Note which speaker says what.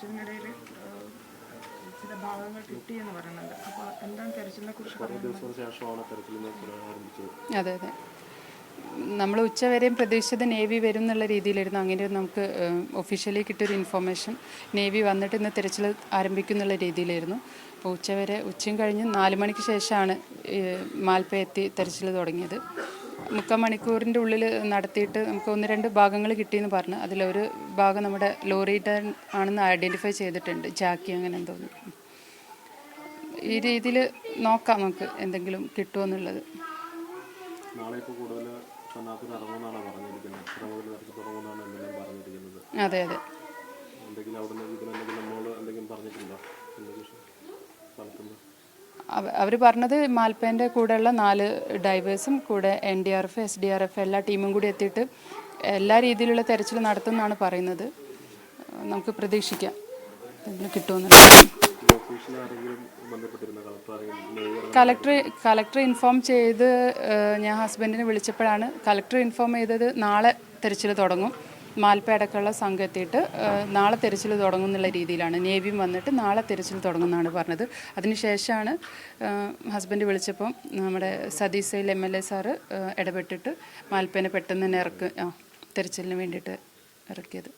Speaker 1: തെരച്ചിലിനിടയിൽ ചില ഭാഗങ്ങൾ കിട്ടിയെന്ന് പറയുന്നുണ്ട്. അപ്പോൾ എന്താണ് തെരച്ചിലിനെ കുറിച്ച്
Speaker 2: അതെ അതെ. നമ്മൾ ഉച്ചവരെയും പ്രതീക്ഷിച്ചത് നേവി വരും എന്നുള്ള രീതിയിലായിരുന്നു. അങ്ങനെ നമുക്ക് ഒഫീഷ്യലി കിട്ടിയൊരു ഇൻഫോർമേഷൻ നേവി വന്നിട്ട് ഇന്ന് തിരച്ചിൽ ആരംഭിക്കും എന്നുള്ള രീതിയിലായിരുന്നു. അപ്പോൾ ഉച്ചവരെ ഉച്ചയും കഴിഞ്ഞ് നാല് മണിക്ക് ശേഷമാണ് മാൽപ്പ എത്തി തിരച്ചിൽ തുടങ്ങിയത്. മുക്കാൽ മണിക്കൂറിന്റെ ഉള്ളിൽ നടത്തിയിട്ട് നമുക്ക് ഒന്ന് രണ്ട് ഭാഗങ്ങൾ കിട്ടിയെന്ന് പറഞ്ഞു. അതിലൊരു ഭാഗം നമ്മുടെ ലോറിയുടെ ആണെന്ന് ഐഡന്റിഫൈ ചെയ്തിട്ടുണ്ട്. ജാക്കി അങ്ങനെ എന്തോന്നു ഈ രീതിയിൽ നോക്കാം നമുക്ക് എന്തെങ്കിലും കിട്ടുമോ എന്നുള്ളത്. അതെ അതെ.
Speaker 3: എന്തെങ്കിലും അവിടെ നമ്മൾ എന്തെങ്കിലും പറഞ്ഞിട്ടുണ്ടോ?
Speaker 2: അവർ പറഞ്ഞത് മാൽപ്പേന്റെ കൂടെയുള്ള നാല് ഡൈവേഴ്സും കൂടെ N D R F S D R F എല്ലാ ടീമും കൂടി എത്തിയിട്ട് എല്ലാ രീതിയിലുള്ള തെരച്ചിൽ നടത്തുമെന്നാണ് പറയുന്നത്. നമുക്ക് പ്രതീക്ഷിക്കാം. കിട്ടുമെന്നുള്ളത് കലക്ടർ കലക്ടർ ഇൻഫോം ചെയ്ത് ഞാൻ ഹസ്ബൻഡിനെ വിളിച്ചപ്പോഴാണ് കളക്ടർ ഇൻഫോം ചെയ്തത് നാളെ തെരച്ചിൽ തുടങ്ങും. മാൽപ്പ സംഘത്തിയിട്ട് നാളെ തെരച്ചിൽ തുടങ്ങുന്നുള്ള രീതിയിലാണ്. നേവിയും വന്നിട്ട് നാളെ തെരച്ചിൽ തുടങ്ങുമെന്നാണ് പറഞ്ഞത്. അതിനുശേഷമാണ് ഹസ്ബൻഡ് വിളിച്ചപ്പം നമ്മുടെ സതീസയിൽ എം എൽ എ സാറ് ഇടപെട്ടിട്ട് മാൽപ്പേനെ പെട്ടെന്ന് തന്നെ ഇറക്ക് ആ തെരച്ചിലിന് വേണ്ടിയിട്ട് ഇറക്കിയത്.